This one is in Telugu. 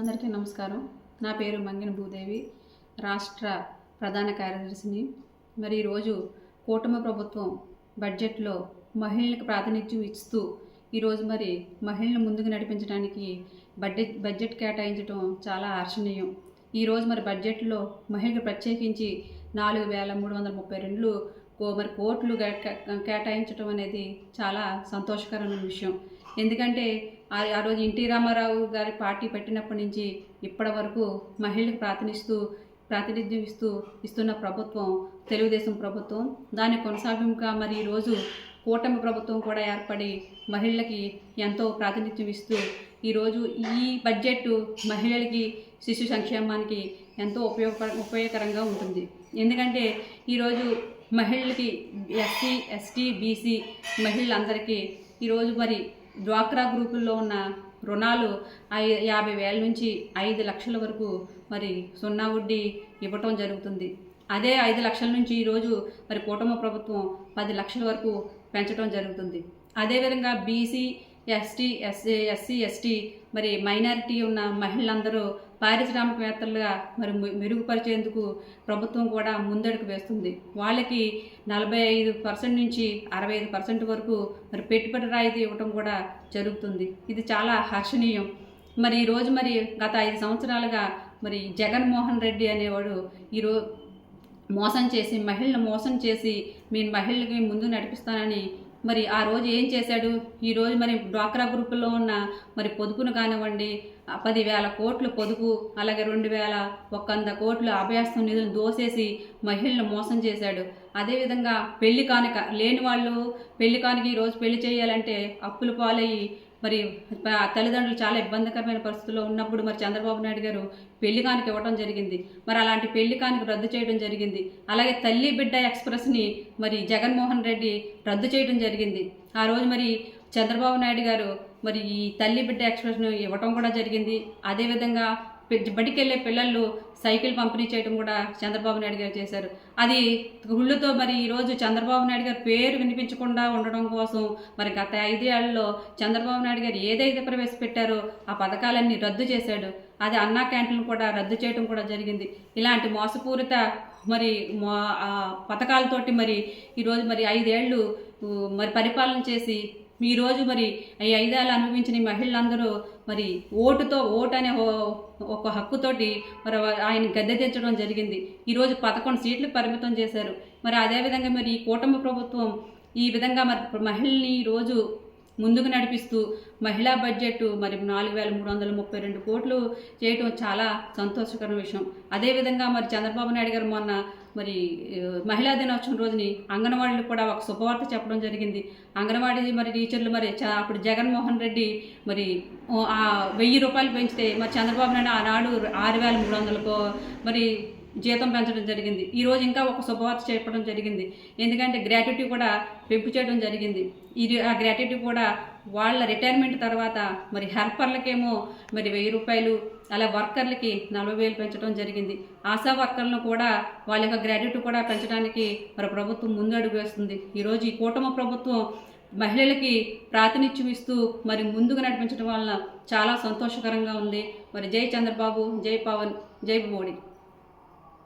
అందరికీ నమస్కారం. నా పేరు మంగిన భూదేవి రాష్ట్ర ప్రధాన కార్యదర్శిని. మరి ఈరోజు కూటమి ప్రభుత్వం బడ్జెట్లో మహిళలకు ప్రాతినిధ్యం ఇస్తూ ఈరోజు మరి మహిళలను ముందుకు నడిపించడానికి బడ్జెట్ బడ్జెట్ కేటాయించడం చాలా హర్షణీయం ఈరోజు మరి బడ్జెట్లో మహిళలకు ప్రత్యేకించి నాలుగు వేల మూడు వందల ముప్పై రెండు కో మరి కోట్లు కేటాయించడం అనేది చాలా సంతోషకరమైన విషయం. ఎందుకంటే ఆ రోజు ఎన్టీ రామారావు గారి పార్టీ పెట్టినప్పటి నుంచి ఇప్పటి వరకు మహిళలకు ప్రాతినిస్తూ ప్రాతినిధ్యం ఇస్తూ ఇస్తున్న ప్రభుత్వం తెలుగుదేశం ప్రభుత్వం దాని కొనసాగింపుగా మరి ఈరోజు కూటమి ప్రభుత్వం కూడా ఏర్పడి మహిళలకి ఎంతో ప్రాతినిధ్యం ఇస్తూ ఈరోజు ఈ బడ్జెట్ మహిళలకి శిశు సంక్షేమానికి ఎంతో ఉపయోగ ఉపయోగకరంగా ఉంటుంది. ఎందుకంటే ఈరోజు మహిళలకి ఎస్సీ ఎస్టీ బీసీ మహిళలందరికీ ఈరోజు మరి డ్వాక్రా గ్రూపుల్లో ఉన్న రుణాలు ఐ యాభై వేల నుంచి ఐదు లక్షల వరకు మరి సున్నా వడ్డీ ఇవ్వటం జరుగుతుంది. అదే ఐదు లక్షల నుంచి ఈరోజు మరి కూటమి ప్రభుత్వం పది లక్షల వరకు పెంచడం జరుగుతుంది. అదేవిధంగా BC ST SC SC ST మరి మైనారిటీ ఉన్న మహిళలందరూ పారిశ్రామికవేత్తలుగా మరి మెరుగుపరిచేందుకు ప్రభుత్వం కూడా ముందడుగు వేస్తుంది. వాళ్ళకి నలభై ఐదు పర్సెంట్ నుంచి అరవై ఐదు పర్సెంట్ వరకు మరి పెట్టుబడి రాయితీ ఇవ్వటం కూడా జరుగుతుంది. ఇది చాలా హర్షణీయం. మరి ఈరోజు మరి గత ఐదు సంవత్సరాలుగా మరి జగన్మోహన్ రెడ్డి అనేవాడు ఈరోజు మోసం చేసి మహిళను మోసం చేసి మీ మహిళకి ముందు నడిపిస్తానని మరి ఆ రోజు ఏం చేశాడు? ఈరోజు మరి డ్వాక్రా గ్రూపుల్లో ఉన్న మరి పొదుపును కానివ్వండి పదివేల కోట్లు పొదుపు అలాగే రెండు వేల ఒక వంద కోట్లు అభ్యాసం నిధులు దోసేసి మహిళలను మోసం చేశాడు. అదేవిధంగా పెళ్ళి కానుక లేని వాళ్ళు పెళ్ళి కానుక ఈ రోజు పెళ్ళి చేయాలంటే అప్పులు పాలయ్యి మరి తల్లిదండ్రులు చాలా ఇబ్బందికరమైన పరిస్థితుల్లో ఉన్నప్పుడు మరి చంద్రబాబు నాయుడు గారు పెళ్ళి కానుక ఇవ్వడం జరిగింది. మరి అలాంటి పెళ్ళి కానుక రద్దు చేయడం జరిగింది. అలాగే తల్లి బిడ్డ ఎక్స్ప్రెస్ని మరి జగన్మోహన్ రెడ్డి రద్దు చేయడం జరిగింది. ఆ రోజు మరి చంద్రబాబు నాయుడు గారు మరి ఈ తల్లి బిడ్డ ఎక్స్ప్రెస్ను ఇవ్వటం కూడా జరిగింది. అదేవిధంగా బడికి వెళ్ళే పిల్లలు సైకిల్ పంపిణీ చేయడం కూడా చంద్రబాబు నాయుడు గారు చేశారు. అది గుళ్ళతో మరి ఈరోజు చంద్రబాబు నాయుడు గారు పేరు వినిపించకుండా ఉండడం కోసం మరి గత ఐదేళ్ళలో చంద్రబాబు నాయుడు గారు ఏదైతే ప్రవేశపెట్టారో ఆ పథకాలన్నీ రద్దు చేశాడు. అది అన్నా క్యాంటీన్ కూడా రద్దు చేయడం కూడా జరిగింది. ఇలాంటి మోసపూరిత మరి మో పథకాలతోటి మరి ఈరోజు మరి ఐదేళ్ళు మరి పరిపాలన చేసి ఈ రోజు మరి ఈ ఐదేళ్ళు అనుభవించిన మహిళలందరూ మరి ఓటుతో ఓటు అనే ఒక హక్కుతోటి మరి ఆయన గద్దె తెచ్చడం జరిగింది. ఈరోజు పదకొండు సీట్లు పరిమితం చేశారు. మరి అదేవిధంగా మరి ఈ కూటమి ప్రభుత్వం ఈ విధంగా మరి మహిళల్ని ఈరోజు ముందుకు నడిపిస్తూ మహిళా బడ్జెట్ మరి నాలుగు వేల మూడు వందల ముప్పై రెండు కోట్లు చేయటం చాలా సంతోషకరమైన విషయం. అదేవిధంగా మరి చంద్రబాబు నాయుడు గారు మొన్న మరి మహిళా దినోత్సవం రోజుని అంగన్వాడీలు కూడా ఒక శుభవార్త చెప్పడం జరిగింది. అంగన్వాడీ మరి టీచర్లు మరి చ- అప్పుడు జగన్మోహన్ రెడ్డి మరి వెయ్యి రూపాయలు పెంచితే మరి చంద్రబాబు నాయుడు ఆనాడు ఆరు వేల మూడు వందలకు మరి జీతం పెంచడం జరిగింది. ఈరోజు ఇంకా ఒక శుభవార్త చెప్పడం జరిగింది. ఎందుకంటే గ్రాట్యుటీ కూడా పెంపు చేయడం జరిగింది. ఇది ఆ గ్రాట్యుటీ కూడా వాళ్ళ రిటైర్మెంట్ తర్వాత మరి హెల్పర్లకేమో మరి వెయ్యి రూపాయలు అలా వర్కర్లకి నలభై వేలు పెంచడం జరిగింది. ఆశా వర్కర్లను కూడా వాళ్ళ యొక్క గ్రాట్యుటీ కూడా పెంచడానికి మరి ప్రభుత్వం ముందడుగు వేస్తుంది. ఈరోజు ఈ కూటమి ప్రభుత్వం మహిళలకి ప్రాతినిధ్యం ఇస్తూ మరి ముందుకు నడిపించడం వలన చాలా సంతోషకరంగా ఉంది. మరి జై చంద్రబాబు జై పవన్ జై మోడీ.